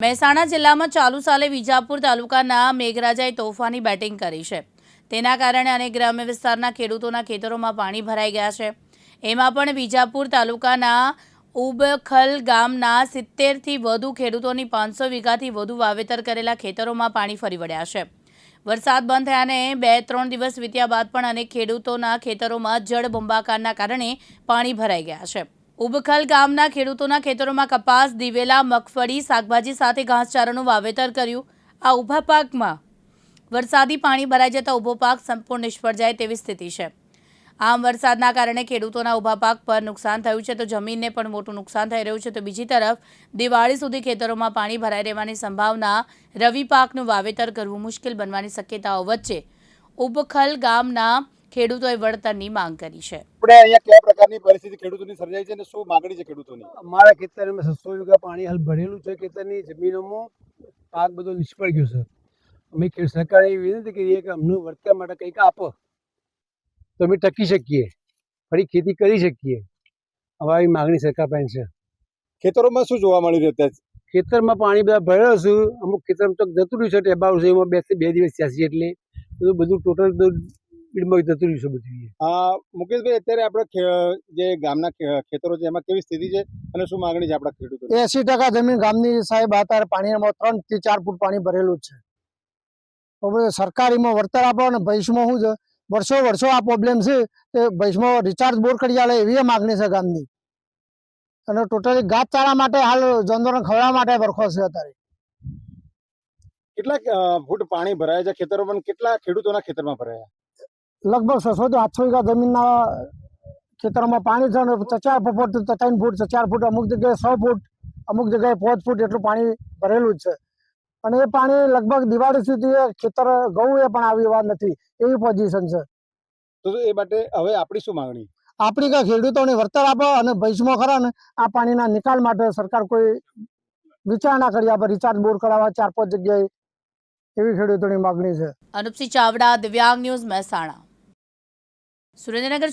મહેસાણા જિલ્લામાં ચાલુ સાલે વિજાપુર તાલુકાના મેઘરાજાએ તોફાની બેટિંગ કરી છે. તેના કારણે અનેક ગ્રામ્ય વિસ્તારના ખેડૂતોના ખેતરોમાં પાણી ભરાઈ ગયા છે. એમાં પણ વિજાપુર તાલુકાના ઉબખલ ગામના સિત્તેરથી વધુ ખેડૂતોની પાંચસો વીઘાથી વધુ વાવેતર કરેલા ખેતરોમાં પાણી ફરી વળ્યા છે. વરસાદ બંધ થયાને બે ત્રણ દિવસ વીત્યા બાદ પણ અનેક ખેડૂતોના ખેતરોમાં જળબંબાકારના કારણે પાણી ભરાઈ ગયા છે. ઉબખલ ગામના ખેડૂતોના ખેતરોમાં કપાસ, દિવેલા, મગફળી, શાકભાજી સાથે ઘાસચારાનું વાવેતર કર્યું. આ ઊભા પાકમાં વરસાદી પાણી ભરાઈ જતા ઊભો પાક સંપૂર્ણ નિષ્ફળ જાય તેવી સ્થિતિ છે. આમ વરસાદના કારણે ખેડૂતોના ઊભા પાક પર નુકસાન થયું છે તો જમીનને પણ મોટું નુકસાન થઈ રહ્યું છે તો બીજી તરફ દિવાળી સુધી ખેતરોમાં પાણી ભરાઈ રહેવાની સંભાવના રવિ પાકનું વાવેતર કરવું મુશ્કેલ બનવાની શક્યતાઓ વચ્ચે. ઉબખલ ગામના ખેડૂતોએ વળતરની માંગ કરી છે. આપણે અહીંયા કયા પ્રકારની પરિસ્થિતિ ખેડૂતોની સર્જાઈ છે અને શું માંગણી છે ખેડૂતોની? અમારા ખેતરમાં સસ્તો વીઘા પાણી હાલ ભરેલું છે. ખેતરની જમીનોમાં પાક બધો નિષ્ફળ ગયો છે. અમે સરકારે એવી વિનંતી કરીએ કે અમને વળતર માટે કંઈક આપો. તો અમે ટકી શકીએ. ફરી ખેતી કરી શકીએ. અમારી માગણી સરકાર પાસે છે. ખેતરોમાં શું જોવા મળી રહ્યું અત્યારે? ખેતરમાં પાણી બધા ભરેલો છે. અમુક ખેતરમાં તો જતું રહ્યું છે. ટેબાવ છે. એમાં બે બે દિવસ થયા છે એટલે બધું બધું ટોટલ બીડમાં જતું રહ્યું છે બધું. મુકેશભાઈ અત્યારે આપણે જે ગામના ખેતરો છે એમાં કેવી સ્થિતિ છે અને શું માંગણી છે આપણા ખેડૂતો એસી ટકા જમીન ગામની સાહેબ અત્યારે પાણીમાં ત્રણથી ચાર ફૂટ પાણી ભરેલું જ છે. સરકારીમાં વળતર આપો અને ભવિષ્યમાં શું છે? વર્ષો વર્ષો આ પ્રોબ્લેમ છે કે ભવિષ્યમાં રિચાર્જ બોર કરી આલે એવી માગણી છે ગામની. અને ટોટલી ઘાસચારા માટે હાલ જંદોરને ખવડાવવા માટે વરખો છે અત્યારે. કેટલા ફૂટ પાણી ભરાયા છે ખેતરો પણ કેટલા ખેડૂતોના ખેતરમાં ભરાયા? લગભગ છસો થી આઠસો વીઘા જમીનના ખેતરોમાં પાણી છે અને ચાર ફૂટ તો ત્રણ ફૂટ ચાર ફૂટ અમુક જગ્યાએ છ ફૂટ અમુક જગ્યાએ પાંચ ફૂટ એટલું પાણી ભરેલું જ છે. અને એ પાણી લગભગ દિવાળી સુધી એ ખેતર ઘઉં એ પણ આવી વાત નથી એવી પોઝિશન છે. તો એ માટે હવે આપણી શું માંગણી? આપણી કઈ ખેડૂતોને વળતર આપો અને ભવિષ્યમાં ખરા ને આ પાણીના નિકાલ માટે સરકાર કોઈ વિચારણા કરી આપે રિચાર્જ બોર કરાવવા ચાર પાંચ જગ્યાએ એવી ખેડૂતોની માગણી છે. અનુપસિંહ ચાવડા દિવ્યાંગ ન્યૂઝ મહેસાણા. સુરેન્દ્રનગર